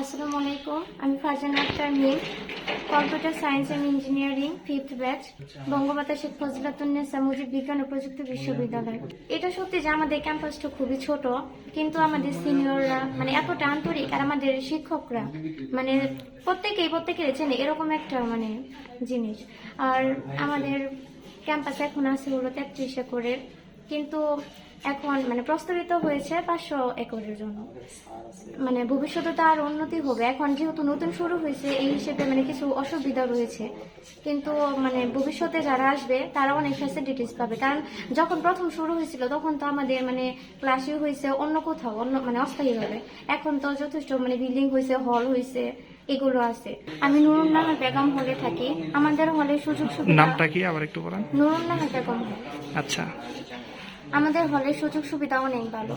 আসসালামু আলাইকুম, আমি Farzan Akter Mim, computer science and engineering fifth batch Bangamata Sheikh Fazilatunnesa Mujib বিজ্ঞান ও প্রযুক্তি বিশ্ববিদ্যালয়। এটা সত্যি যে আমাদের ক্যাম্পাসটা খুবই ছোট, কিন্তু আমাদের সিনিয়ররা মানে এতটা আন্তরিক আর আমাদের শিক্ষকরা মানে প্রত্যেকেই প্রত্যেকের চেনে এরকম একটা মানে জিনিস। আর আমাদের ক্যাম্পাস এখন আছে হলো তেত্রিশ একরের কিন্তু এখন মানে প্রস্তাবিত হয়েছে পাঁচশো একরের জন্য। মানে ভবিষ্যতে তো আর উন্নতি হবে। এখন যেহেতু নতুন শুরু হয়েছে এই হিসেবে মানে কিছু অসুবিধা রয়েছে। কিন্তু মানে ভবিষ্যতে যারা আসবে তারা অনেক ফ্যাসিলিটিস পাবে। কারণ যখন প্রথম শুরু হয়েছিল তখন তো আমাদের মানে ক্লাসই হয়েছে অন্য কোথাও অন্য মানে অস্থায়ীভাবে। এখন তো যথেষ্ট মানে বিল্ডিং হয়েছে হল হয়েছে এগুলো আছে। আমি নুরুন্নাহার বেগম হলে থাকি। আমাদের হলে সুযোগ সুবিধা নামটা কি? আবার একটু বলেন। নুরুন্নাহার বেগম আচ্ছা। আমাদের হলের সুযোগ সুবিধা অনেক ভালো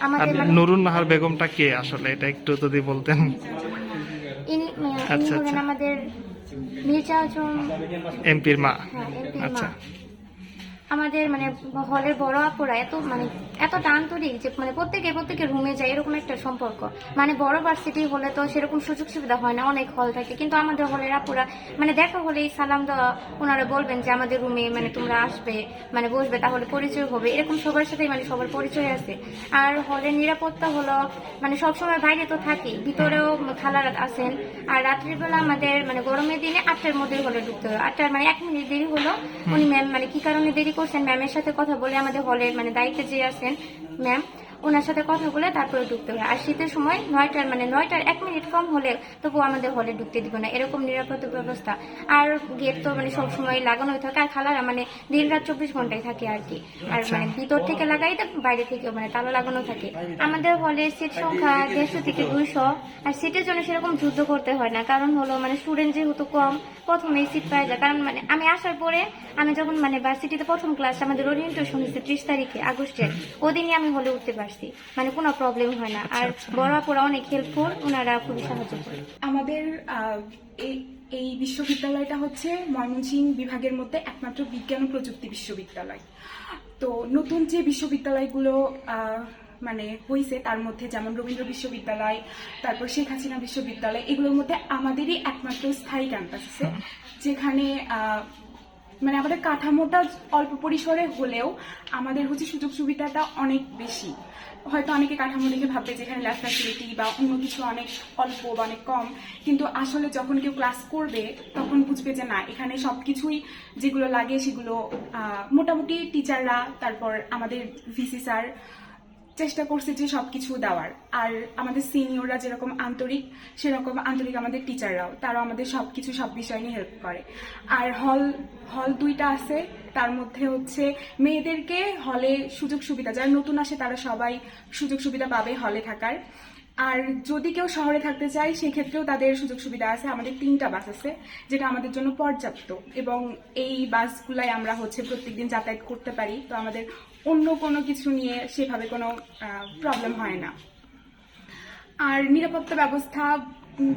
আমাদের মানে নুরুন নাহার বেগমটা কে আসলে? এটা একটু যদি বলতেন। ইনি ইনি আচ্ছা, হলেন আচ্ছা। আমাদের মির্জা আজম এমপির মা। হ্যাঁ আচ্ছা। আমাদের মানে হলের বড় আপুরা এত মানে এতটা আন্তরিক যে মানে প্রত্যেকে প্রত্যেকে রুমে যায় এরকম একটা সম্পর্ক। মানে বড় ভার্সিটি হলে তো সেরকম সুযোগ সুবিধা হয় না অনেক হল থাকে। কিন্তু আমাদের হলের আপুরা মানে দেখা হলেই সালাম দেওয়া ওনারা বলবেন যে আমাদের রুমে মানে তোমরা আসবে মানে বসবে তাহলে পরিচয় হবে। এরকম সবার সাথেই মানে সবার পরিচয় আছে। আর হলের নিরাপত্তা হলো মানে সবসময় বাইরে তো থাকি ভিতরেও খালারা আছেন। আর রাত্রিবেলা আমাদের মানে গরমের দিনে আটটার মধ্যে হলে ঢুকতে হবে আটটার মানে এক মিনিট দেরি হলো উনি ম্যাম মানে কি কারণে দেরি করছেন ম্যামের সাথে কথা বলে আমাদের হলের মানে দায়িত্বে যে আছেন ম্যাম ওনার সাথে কথা বলে তারপরে ঢুকতে হবে আর শীতের সময় নয়টার মানে নয়টার এক মিনিট কম হলে তবু আমাদের হলে ঢুকতে দিব না। এরকম নিরাপত্তা ব্যবস্থা। আর গেট তো মানে সবসময় লাগানোই থাকে। আর খালারা মানে দিন রাত চব্বিশ ঘন্টায় থাকে আর কি। আর মানে ভিতর থেকে লাগাই তো বাইরে থেকে মানে তালা লাগানো থাকে। আমাদের হলে সিট সংখ্যা দেড়শো থেকে দুইশো। আর সিটের জন্য সেরকম যুদ্ধ করতে হয় না। কারণ হলো মানে স্টুডেন্ট যেহেতু কম প্রথমেই সিট পাওয়া যায়। কারণ মানে আমি আসার পরে আমি যখন মানে ভার্সিটিতে প্রথম ক্লাস আমাদের ওরিয়েন্টেশন হয়েছে ত্রিশ তারিখে আগস্টের। ওদিনই আমি হলে উঠতে পারছি মানে কোনো প্রবলেম হয় না। আর বড় আপুরা অনেক হেল্পফুল ওনারা খুবই সাহায্য করে। আমাদের এই এই বিশ্ববিদ্যালয়টা হচ্ছে ময়মনসিংহ বিভাগের মধ্যে একমাত্র বিজ্ঞান ও প্রযুক্তি বিশ্ববিদ্যালয়। তো নতুন যে বিশ্ববিদ্যালয়গুলো মানে হয়েছে তার মধ্যে যেমন রবীন্দ্র বিশ্ববিদ্যালয় তারপর শেখ হাসিনা বিশ্ববিদ্যালয় এগুলোর মধ্যে আমাদেরই একমাত্র স্থায়ী ক্যাম্পাস আছে। যেখানে আহ, মানে আমাদের কাঠামোটা অল্প পরিসরে হলেও আমাদের হচ্ছে সুযোগ সুবিধাটা অনেক বেশি। হয়তো অনেকে কাঠামো দেখে ভাববে যেখানে ল্যাব ফ্যাসিলিটি বা অন্য কিছু অনেক অল্প বা অনেক কম। কিন্তু আসলে যখন কেউ ক্লাস করবে, তখন বুঝবে যে না, এখানে সব কিছুই যেগুলো লাগে সেগুলো মোটামুটি টিচাররা তারপর আমাদের ভিসি স্যার চেষ্টা করছি যে সবকিছু দেওয়ার। আর আমাদের সিনিয়ররা যেরকম আন্তরিক, সেরকম আন্তরিক আমাদের টিচাররাও তারাও আমাদের সবকিছু, সব বিষয় নিয়ে হেল্প করে। আর হল হল দুইটা আছে। তার মধ্যে হচ্ছে মেয়েদেরকে হলে সুযোগ সুবিধা, যারা নতুন আসে তারা সবাই সুযোগ সুবিধা পাবে হলে থাকার। আর যদি কেউ শহরে থাকতে চায়, সেক্ষেত্রেও তাদের সুযোগ সুবিধা আছে। আমাদের তিনটা বাস আছে, যেটা আমাদের জন্য পর্যাপ্ত। এবং এই বাসগুলাই আমরা হচ্ছে প্রত্যেকদিন যাতায়াত করতে পারি। তো আমাদের অন্য কোনো কিছু নিয়ে সেভাবে কোনো প্রবলেম হয় না। আর নিরাপত্তা ব্যবস্থা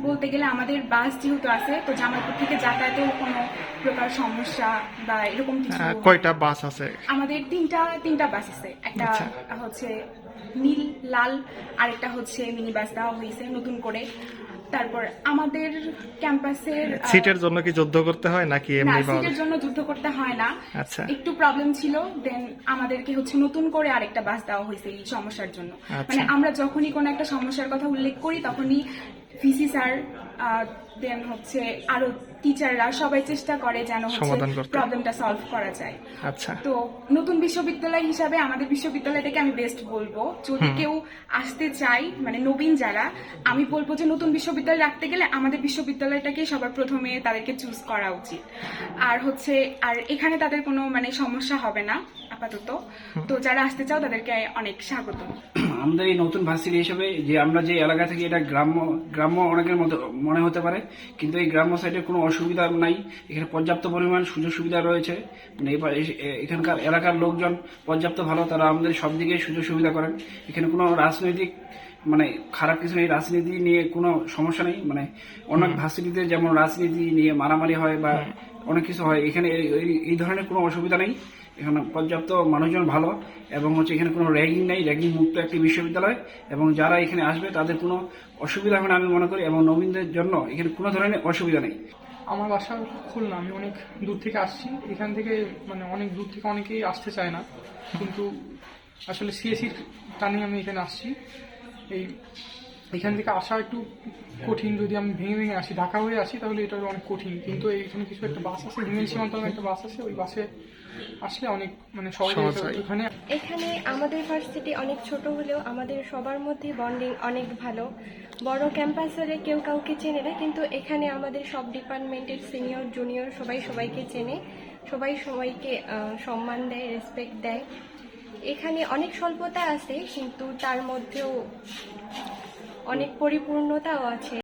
বলতে গেলে আমাদের বাস যেহেতু আছে তো জামালপুর থেকে যাতায়াতেও কোনো প্রকার সমস্যা বা এরকম কিছু কয়টা বাস আছে? আমাদের তিনটা তিনটা বাস আছে। একটা আচ্ছা। হচ্ছে নীল লাল আরেকটা হচ্ছে মিনি বাস দেওয়া হয়েছে নতুন করে। তারপর আমাদের ক্যাম্পাসের সিটের জন্য কি যুদ্ধ করতে হয় নাকি এমনি সিটের জন্য যুদ্ধ করতে হয় না। আচ্ছা। একটু প্রবলেম ছিল দেন আমাদেরকে হচ্ছে নতুন করে আরেকটা বাস দেওয়া হয়েছে এই সমস্যার জন্য। আচ্ছা। মানে আমরা যখনই কোনো একটা সমস্যার কথা উল্লেখ করি তখনই ভিসি স্যার দেন হচ্ছে আরও টিচাররা সবাই চেষ্টা করে যেন। প্রবলেমটা সলভ করা যায়। আচ্ছা। তো নতুন বিশ্ববিদ্যালয় হিসাবে আমাদের বিশ্ববিদ্যালয়টাকে আমি বেস্ট বলব। যদি কেউ আসতে চাই মানে নবীন যারা আমি বলব যে নতুন বিশ্ববিদ্যালয় রাখতে গেলে আমাদের বিশ্ববিদ্যালয়টাকে সবার প্রথমে তাদেরকে চুজ করা উচিত। আর হচ্ছে আর এখানে তাদের কোনো মানে সমস্যা হবে না আপাতত। তো যারা আসতে চাও তাদেরকে অনেক স্বাগত আমাদের এই নতুন ভার্সিটি হিসেবে যে আমরা যে এলাকা থেকে এটা গ্রাম্য গ্রাম্য অনেকের মতো মনে হতে পারে কিন্তু এই গ্রাম্য সাইডে কোনো অসুবিধা নাই। এখানে পর্যাপ্ত পরিমাণ সুযোগ সুবিধা রয়েছে। মানে এখানকার এলাকার লোকজন পর্যাপ্ত ভালো তারা আমাদের সব দিকে সুযোগ সুবিধা করেন। এখানে কোনো রাজনৈতিক মানে খারাপ কিছু নেই। রাজনীতি নিয়ে কোনো সমস্যা নেই। মানে অনেক ভার্সিটিতে যেমন রাজনীতি নিয়ে মারামারি হয় বা অনেক কিছু হয়। এখানে এই- ধরনের কোনো অসুবিধা নেই। এখানে পর্যাপ্ত মানুষজন ভালো এবং হচ্ছে এখানে কোনো র্যাগিং নেই। র্যাগিং মুক্ত একটি বিশ্ববিদ্যালয় এবং যারা এখানে আসবে তাদের কোনো অসুবিধা হবে না আমি মনে করি এবং নবীনদের জন্য এখানে কোনো ধরনের অসুবিধা নেই। আমার বাসা খুলনা। আমি অনেক দূর থেকে আসছি। এখান থেকে মানে অনেক দূর থেকে অনেকেই আসতে চায় না। কিন্তু আসলে সিএসির টানে আমি এখানে আসছি। এই এখান থেকে আসা একটু কঠিন। যদি আমি ভেঙে ভেঙে আসি ঢাকা হয়ে আসি তাহলে এটা অনেক কঠিন। কিন্তু এইখানে কিছু একটা বাস আছে হিমেল সীমান্ত একটা বাস আছে। ওই বাসে আসলে অনেক মানে। ওখানে এখানে আমাদের ভার্সিটি অনেক ছোট হলেও আমাদের সবার মধ্যে বন্ডিং অনেক ভালো। বড় ক্যাম্পাস হলে কেউ কাউকে চেনে না কিন্তু এখানে আমাদের সব ডিপার্টমেন্টের সিনিয়র জুনিয়র সবাই সবাইকে চেনে। সবাই সবাইকে সম্মান দেয় রেসপেক্ট দেয়। এখানে অনেক স্বল্পতা আছে কিন্তু তার মধ্যেও অনেক পরিপূর্ণতাও আছে।